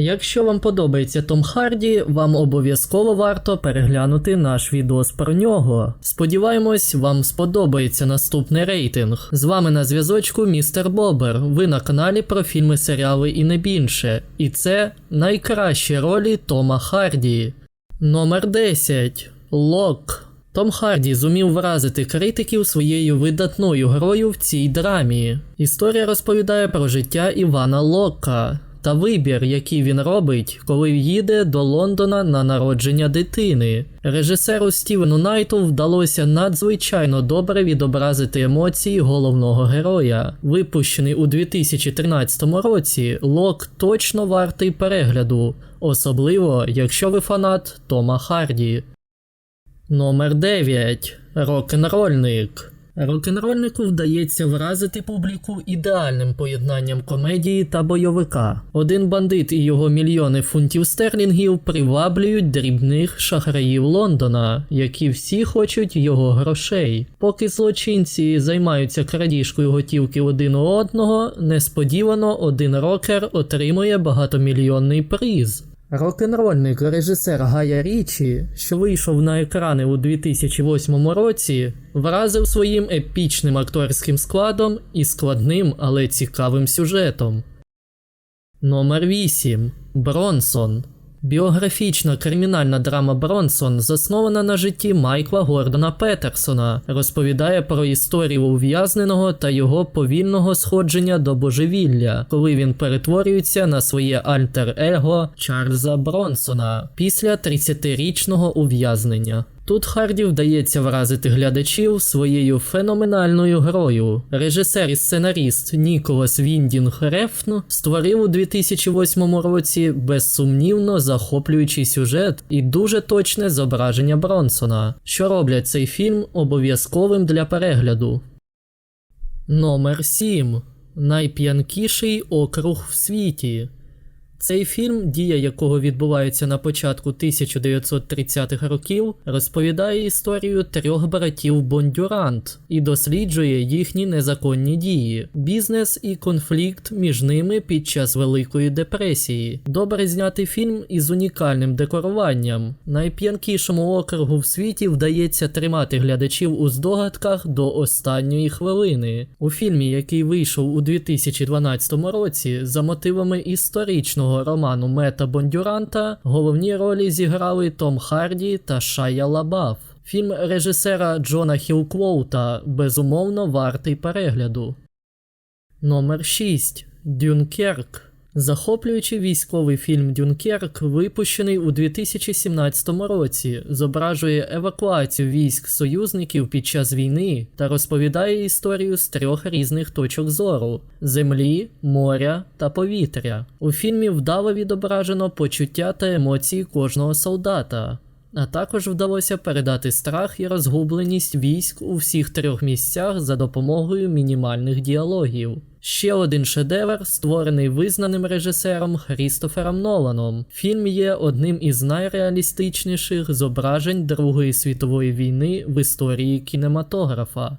Якщо вам подобається Том Харді, вам обов'язково варто переглянути наш відос про нього. Сподіваємось, вам сподобається наступний рейтинг. З вами на зв'язочку містер Бобер. Ви на каналі про фільми, серіали і не більше. І це найкращі ролі Тома Харді. Номер 10. Лок. Том Харді зумів вразити критиків своєю видатною грою в цій драмі. Історія розповідає про життя Івана Лока та вибір, який він робить, коли їде до Лондона на народження дитини. Режисеру Стівену Найту вдалося надзвичайно добре відобразити емоції головного героя. Випущений у 2013 році, Лок точно вартий перегляду, особливо якщо ви фанат Тома Харді. Номер 9. Рок-н-рольник. Рок-н-рольнику вдається вразити публіку ідеальним поєднанням комедії та бойовика. Один бандит і його мільйони фунтів стерлінгів приваблюють дрібних шахраїв Лондона, які всі хочуть його грошей. Поки злочинці займаються крадіжкою готівки один у одного, несподівано один рокер отримує багатомільйонний приз. Рок-н-рольник режисер Гая Річі, що вийшов на екрани у 2008 році, вразив своїм епічним акторським складом і складним, але цікавим сюжетом. Номер 8. Бронсон. Біографічна кримінальна драма Бронсон заснована на житті Майкла Гордона Петерсона, розповідає про історію ув'язненого та його повільного сходження до божевілля, коли він перетворюється на своє альтер-его Чарльза Бронсона після 30-річного ув'язнення. Тут Харді вдається вразити глядачів своєю феноменальною грою. Режисер і сценаріст Ніколас Віндінг Рефн створив у 2008 році безсумнівно захоплюючий сюжет і дуже точне зображення Бронсона, що роблять цей фільм обов'язковим для перегляду. Номер 7. Найп'янкіший округ в світі. Цей фільм, дія якого відбувається на початку 1930-х років, розповідає історію трьох братів Бондюрант і досліджує їхні незаконні дії, бізнес і конфлікт між ними під час Великої депресії. Добре знятий фільм із унікальним декоруванням. Найп'янкішому округу в світі вдається тримати глядачів у здогадках до останньої хвилини. У фільмі, який вийшов у 2012 році, за мотивами історичного роману Мета Бондюранта головні ролі зіграли Том Харді та Шая Лабаф. Фільм режисера Джона Хілквоута безумовно вартий перегляду. Номер 6. Дюнкерк. Захоплюючий військовий фільм Дюнкерк, випущений у 2017 році, зображує евакуацію військ союзників під час війни та розповідає історію з трьох різних точок зору: землі, моря та повітря. У фільмі вдало відображено почуття та емоції кожного солдата. А також вдалося передати страх і розгубленість військ у всіх трьох місцях за допомогою мінімальних діалогів. Ще один шедевр, створений визнаним режисером Хрістофером Ноланом. Фільм є одним із найреалістичніших зображень Другої світової війни в історії кінематографа.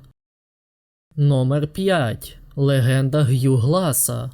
Номер 5. Легенда Г'ю Гласа.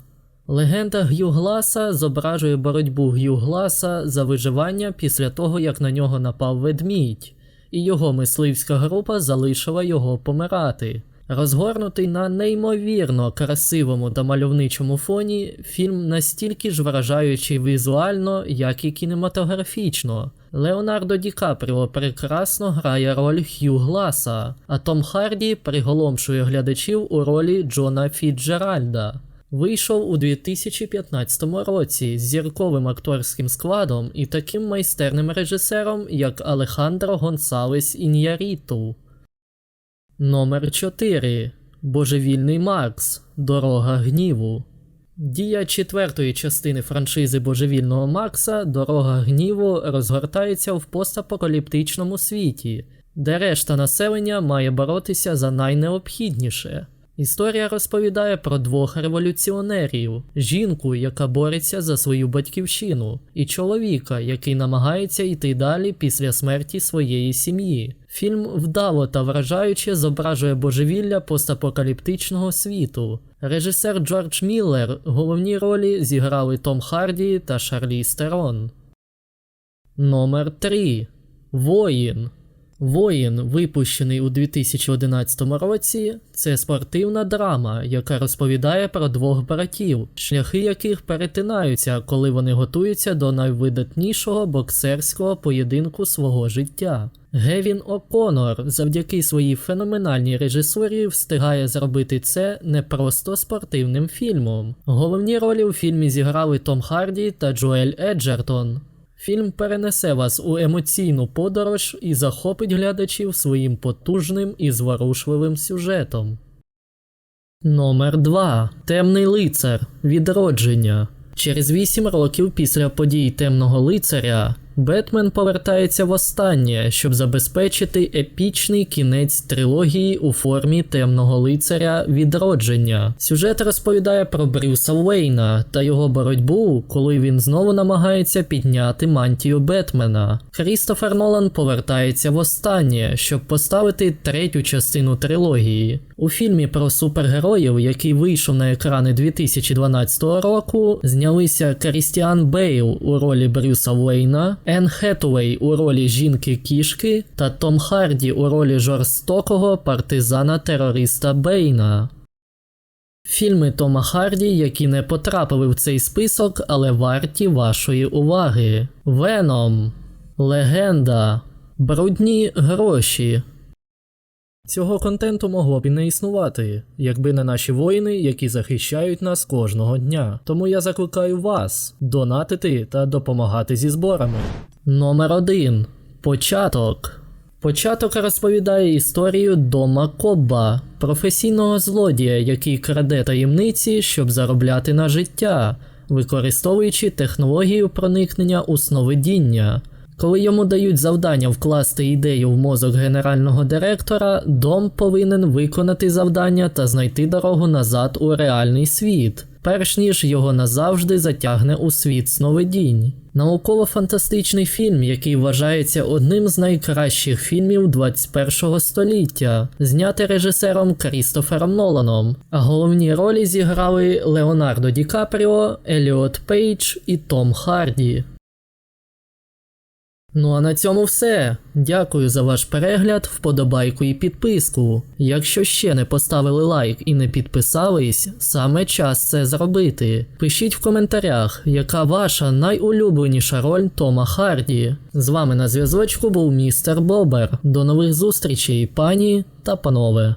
Легенда Г'ю Гласа зображує боротьбу Г'ю Гласа за виживання після того, як на нього напав ведмідь, і його мисливська група залишила його помирати. Розгорнутий на неймовірно красивому та мальовничому фоні, фільм настільки ж вражаючий візуально, як і кінематографічно. Леонардо Ді Капріо прекрасно грає роль Х'ю Гласа, а Том Харді приголомшує глядачів у ролі Джона Фіджеральда. Вийшов у 2015 році з зірковим акторським складом і таким майстерним режисером, як Алехандро Гонсалес Ін'яріту. Номер 4. Божевільний Макс. Дорога гніву. Дія четвертої частини франшизи Божевільного Макса Дорога гніву розгортається в постапокаліптичному світі, де решта населення має боротися за найнеобхідніше. Історія розповідає про двох революціонерів: жінку, яка бореться за свою батьківщину, і чоловіка, який намагається йти далі після смерті своєї сім'ї. Фільм вдало та вражаюче зображує божевілля постапокаліптичного світу. Режисер Джордж Міллер головні ролі зіграли Том Харді та Шарлі Стерон. Номер 3. Воїн. Воїн, випущений у 2011 році, це спортивна драма, яка розповідає про двох братів, шляхи яких перетинаються, коли вони готуються до найвидатнішого боксерського поєдинку свого життя. Гевін О'Конор завдяки своїй феноменальній режисурі встигає зробити це не просто спортивним фільмом. Головні ролі у фільмі зіграли Том Харді та Джоель Еджертон. Фільм перенесе вас у емоційну подорож і захопить глядачів своїм потужним і зворушливим сюжетом. Номер 2. Темний лицар. Відродження. Через 8 років після подій темного лицаря Бетмен повертається востаннє, щоб забезпечити епічний кінець трилогії у формі темного лицаря відродження. Сюжет розповідає про Брюса Уейна та його боротьбу, коли він знову намагається підняти мантію Бетмена. Крістофер Нолан повертається востаннє, щоб поставити третю частину трилогії. У фільмі про супергероїв, який вийшов на екрани 2012 року, знялися Крістіан Бейл у ролі Брюса Уейна, Енн Хетуей у ролі жінки кішки та Том Харді у ролі жорстокого партизана-терориста Бейна. Фільми Тома Харді, які не потрапили в цей список, але варті вашої уваги: Веном, Легенда, Брудні гроші. Цього контенту могло б і не існувати, якби не наші воїни, які захищають нас кожного дня. Тому я закликаю вас донатити та допомагати зі зборами. Номер 1. Початок. Початок розповідає історію Дома Кобба, професійного злодія, який краде таємниці, щоб заробляти на життя, використовуючи технологію проникнення у сновидіння. Коли йому дають завдання вкласти ідею в мозок генерального директора, Дом повинен виконати завдання та знайти дорогу назад у реальний світ, перш ніж його назавжди затягне у світ сновидінь. Науково-фантастичний фільм, який вважається одним з найкращих фільмів 21-го століття, знятий режисером Крістофером Ноланом, а головні ролі зіграли Леонардо Ді Капріо, Еліот Пейдж і Том Харді. Ну а на цьому все. Дякую за ваш перегляд, вподобайку і підписку. Якщо ще не поставили лайк і не підписались, саме час це зробити. Пишіть в коментарях, яка ваша найулюбленіша роль Тома Харді. З вами на зв'язочку був містер Бобер. До нових зустрічей, пані та панове.